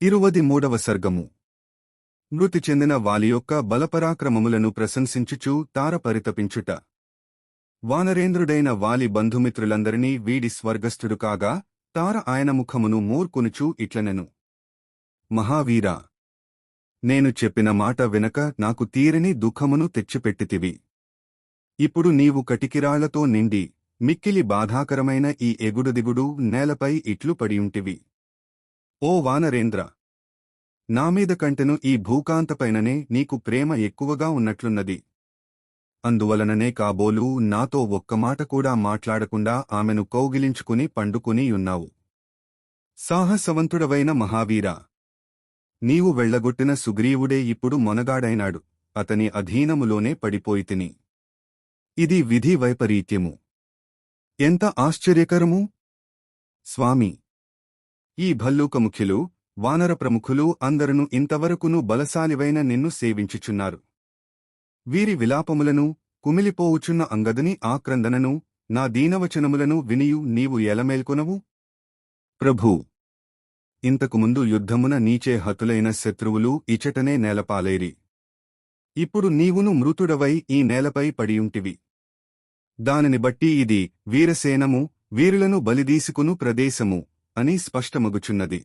ఇరువది మూడవ సర్గము. మృతి చెందిన వాలి యొక్క బలపరాక్రమములను ప్రశంసించుచూ తార పరితపించుట. వానరేంద్రుడైన వాలి బంధుమిత్రులందరినీ వీడి స్వర్గస్థుడు కాగా తార ఆయన ముఖమును మూర్కునుచూ ఇట్లనెను. మహావీరా! నేను చెప్పిన మాట వెనక నాకు తీరని దుఃఖమును తెచ్చిపెట్టితివి. ఇప్పుడు నీవు కటికిరాళ్ళతో నిండి మిక్కిలి బాధాకరమైన ఈ ఎగుడుదిగుడు నేలపై ఇట్లు పడియుంటివి. ఓ వానరేంద్ర! నామీద కంటెను ఈ భూకాంతపైననే నీకు ప్రేమ ఎక్కువగా ఉన్నట్లున్నది. అందువలననే కాబోలు నాతో ఒక్క మాట కూడా మాట్లాడకుండా ఆమెను కౌగిలించుకుని పండుకుని ఉన్నావు. సాహసవంతుడవైన మహావీరా! నీవు వెళ్ళగొట్టిన సుగ్రీవుడే ఇప్పుడు మొనగాడైనాడు. అతని అధీనములోనే పడిపోయితిని. ఇది విధి వైపరీత్యము. ఎంత ఆశ్చర్యకరము! స్వామి! ఈ భల్లూకముఖ్యులు వానర ప్రముఖులు అందరును ఇంతవరకును బలశాలివైన నిన్ను సేవించుచున్నారు. వీరి విలాపములను కుమిలిపోవుచున్న అంగదుని ఆక్రందనను నా దీనవచనములను వినియు నీవు ఎలమేల్కొనవు ప్రభూ ఇంతకుముందు యుద్ధమున నీచే హతులైన శత్రువులు ఇచటనే నేలపాలేరి. ఇప్పుడు నీవును మృతుడవై ఈ నేలపై పడియుంటివి. దానిని బట్టి ఇది వీరసేనము వీరులను బలిదీసుకును ప్రదేశము. అని స్పష్టమగుచున్నది.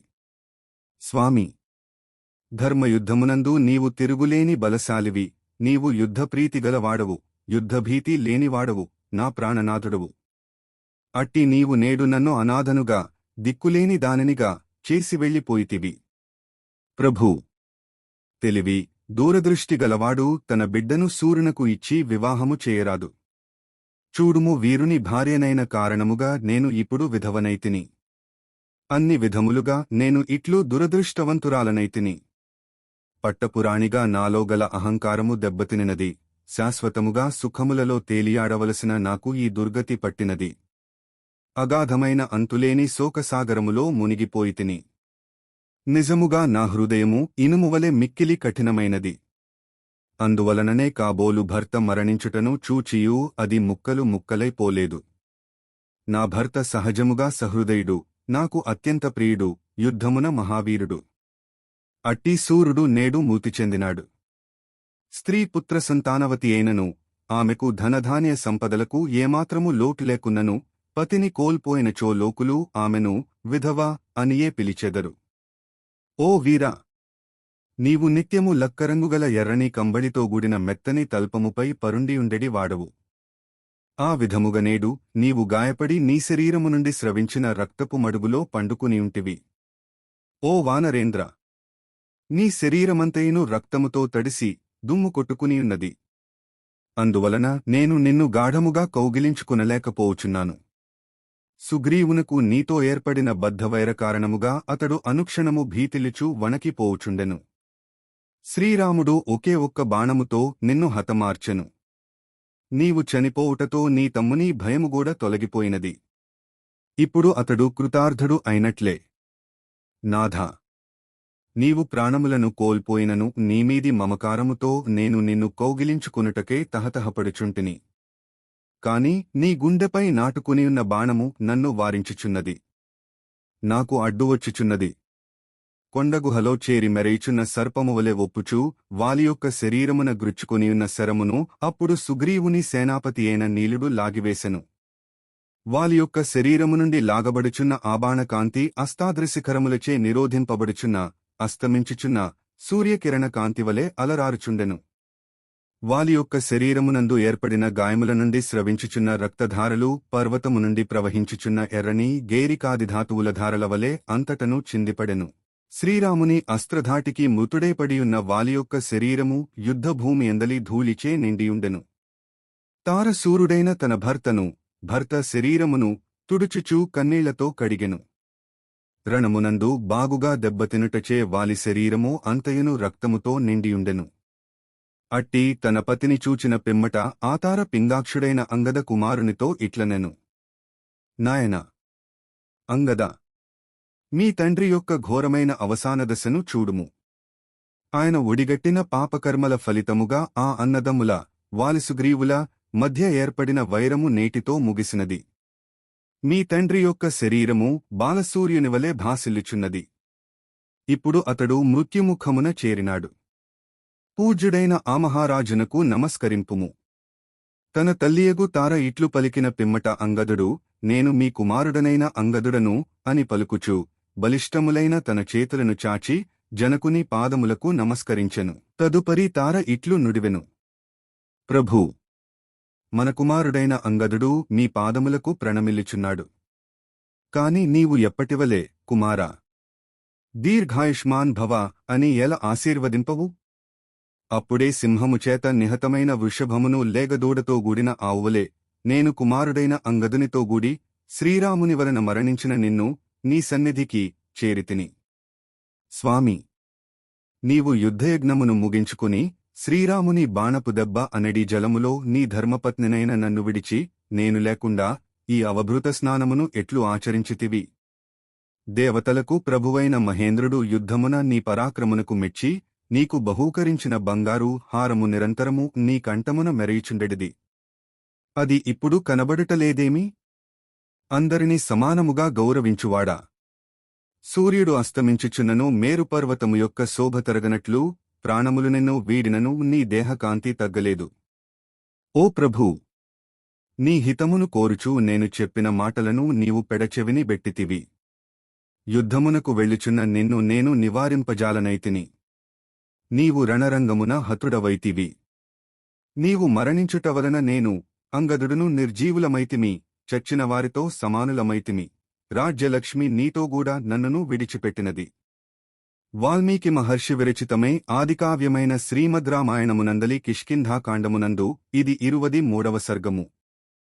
స్వామి! ధర్మయుద్ధమునందు నీవు తిరుగులేని బలశాలివి నీవు యుద్ధప్రీతిగలవాడవు యుద్ధభీతి లేనివాడవు నా ప్రాణనాథుడవు. అట్టి నీవు నేడు నన్ను అనాథనుగా దిక్కులేని దానినిగా చేసి వెళ్ళిపోయితివి. ప్రభూ! తెలివి దూరదృష్టి గలవాడు తన బిడ్డను సూర్యునకు ఇచ్చి వివాహము చేయరాదు. చూడుము వీరుని భార్యనైన కారణముగా నేను ఇప్పుడు విధవనైతిని. అన్ని విధములుగా నేను ఇట్లు దురదృష్టవంతురాలనైతిని. పట్టపురాణిగా నాలో గల అహంకారము దెబ్బతినినది శాశ్వతముగా సుఖములలో తేలియాడవలసిన నాకు ఈ దుర్గతి పట్టినది. అగాధమైన అంతులేని శోకసాగరములో మునిగిపోయితిని. నిజముగా నా హృదయము ఇనుమువలె మిక్కిలి కఠినమైనది. అందువలననే కాబోలు భర్త మరణించుటను చూచియూ అది ముక్కలు ముక్కలైపోలేదు నా భర్త సహజముగా సహృదయుడు. నాకు అత్యంత ప్రియుడు యుద్ధమున మహావీరుడు. అట్టి సూర్యుడు నేడు మూతి చెందినాడు. స్త్రీ పుత్ర సంతానవతి అయినను ఆమెకు ధనధాన్య సంపదలకు ఏమాత్రము లోటు లేకున్నను పతిని కోల్పోయినచో లోకులు ఆమెను విధవా అనియే పిలిచెదరు. ఓ వీరా! నీవు నిత్యము లక్కరంగుగల ఎర్రని కంబళితో గూడిన మెత్తని తల్పముపై పరుండియుండెడి వాడవు. ఆ విధముగనేడు నీవు గాయపడి నీ శరీరము నుండి స్రవించిన రక్తపు మడుగులో పండుకునియుంటివి ఓ వానరేంద్ర! నీ శరీరమంతయును రక్తముతో తడిసి దుమ్ము కొట్టుకునియున్నది అందువలన నేను నిన్ను గాఢముగా కౌగిలించుకునలేకపోవుచున్నాను సుగ్రీవునకు నీతో ఏర్పడిన బద్ధవైర కారణముగా అతడు అనుక్షణము భీతిలిచు వణకిపోవుచుండెను శ్రీరాముడు ఒకే ఒక్క బాణముతో నిన్ను హతమార్చెను. నీవు చనిపోవుటతో నీ తమ్ముని భయముగూడా తొలగిపోయినది. ఇప్పుడు అతడు కృతార్థుడు అయినట్లే. నాథ! నీవు ప్రాణములను కోల్పోయినను నీమీది మమకారముతో నేను నిన్ను కౌగిలించుకునుటకే తహతహపడుచుంటిని. కాని నీ గుండెపై నాటుకునియున్న బాణము నన్ను వారించుచున్నది. నాకు అడ్డువచ్చుచున్నది. కొండగుహలో చేరి మెరైచున్న సర్పమువలె ఒప్పుచూ వాలి యొక్క శరీరమున గ్రుచ్చుకునియున్న శరమును అప్పుడు సుగ్రీవుని సేనాపతి అయిన నీలుడు లాగివేశెను వాలి యొక్క శరీరము నుండి లాగబడుచున్న ఆబాణకాంతి అస్తాదృశిఖరములచే నిరోధింపబడుచున్న అస్తమించుచున్న సూర్యకిరణ కాంతివలె అలరారుచుండెను. వాలి యొక్క శరీరమునందు ఏర్పడిన గాయముల నుండి స్రవించుచున్న రక్తధారలు పర్వతము నుండి ప్రవహించుచున్న ఎర్రని గేరికాది ధాతువుల ధారల వలె అంతటను చిందిపడెను. శ్రీరాముని అస్త్రధాటికి మృతుడేపడియున్న వాలియొక్క శరీరము యుద్ధభూమి ఎందలి ధూళిచే నిండియుండెను. తారసూరుడైన తన భర్తను భర్త శరీరమును తుడుచుచూ కన్నీళ్ళతో కడిగెను. రణమునందు బాగుగా దెబ్బతినుటచే వాలి శరీరము అంతయును రక్తముతో నిండియుండెను. అట్టి తన పతిని చూచిన పిమ్మట ఆతార పింగాక్షుడైన అంగద కుమారునితో ఇట్లనెను. నాయన! అంగద! మీ తండ్రి యొక్క ఘోరమైన అవసానదశను చూడుము. ఆయన ఒడిగట్టిన పాపకర్మల ఫలితముగా ఆ అన్నదమ్ముల వాలిసుగ్రీవుల మధ్య ఏర్పడిన వైరము నేటితో ముగిసినది. మీ తండ్రి యొక్క శరీరము బాలసూర్యునివలే భాసిల్లుచున్నది. ఇప్పుడు అతడు మృత్యుముఖమున చేరినాడు. పూజ్యుడైన ఆ మహారాజునకు నమస్కరింపుము. తన తల్లియగు తార ఇట్లు పలికిన పిమ్మట అంగదుడు నేను మీ కుమారుడనైన అంగదుడను అని పలుకుచు బలిష్టములైన తన చేతులను చాచి జనకుని పాదములకు నమస్కరించెను. తదుపరి తార ఇట్లు నుడివెను. ప్రభూ మన కుమారుడైన అంగదుడు మీ పాదములకు ప్రణమిల్లుచున్నాడు. కాని నీవు ఎప్పటివలే కుమారా? దీర్ఘాయుష్మాన్ భవ అని ఎలా ఆశీర్వదింపవు? అప్పుడే సింహము చేత నిహతమైన వృషభమును లేగదూడతో గూడిన ఆవువలే నేను కుమారుడైన అంగదునితో గూడి శ్రీరాముని వలన మరణించిన నిన్ను నీ సన్నిధికి చేరితిని. స్వామి నీవు యుద్ధయజ్ఞమును ముగించుకుని శ్రీరాముని బాణపు దెబ్బ అనడి జలములో నీ ధర్మపత్నినైన నన్ను విడిచి నేను లేకుండా ఈ అవభృత స్నానమును ఎట్లు ఆచరించితివి? దేవతలకు ప్రభువైన మహేంద్రుడు యుద్ధమున నీ పరాక్రమునకు మెచ్చి నీకు బహూకరించిన బంగారు హారము నిరంతరము నీ కంఠమున మెరయిచుండెడిది. అది ఇప్పుడు కనబడుటలేదేమి అందరినీ సమానముగా గౌరవించువాడా? సూర్యుడు అస్తమించుచున్నను మేరుపర్వతము యొక్క శోభ తరగనట్లు ప్రాణములునెన్నో వీడినను నీ దేహకాంతి తగ్గలేదు. ఓ ప్రభూ! నీ హితమును కోరుచూ నేను చెప్పిన మాటలను నీవు పెడచెవిని బెట్టితివి. యుద్ధమునకు వెళ్ళుచున్న నిన్ను నేను నివారింపజాలనైతిని. నీవు రణరంగమున హతుడవైతివి. నీవు మరణించుట వలన నేను అంగదుడును నిర్జీవులమైతిమి. చచ్చిన వారితో సమానులమైతిమి. రాజ్యలక్ష్మి నీతోగూడా నన్నును విడిచిపెట్టినది. వాల్మీకి మహర్షి విరచితమే ఆదికావ్యమైన శ్రీమద్ రామాయణమునందలి కిష్కింధాకాండమునందు ఇది ఇరువది మూడవ సర్గము.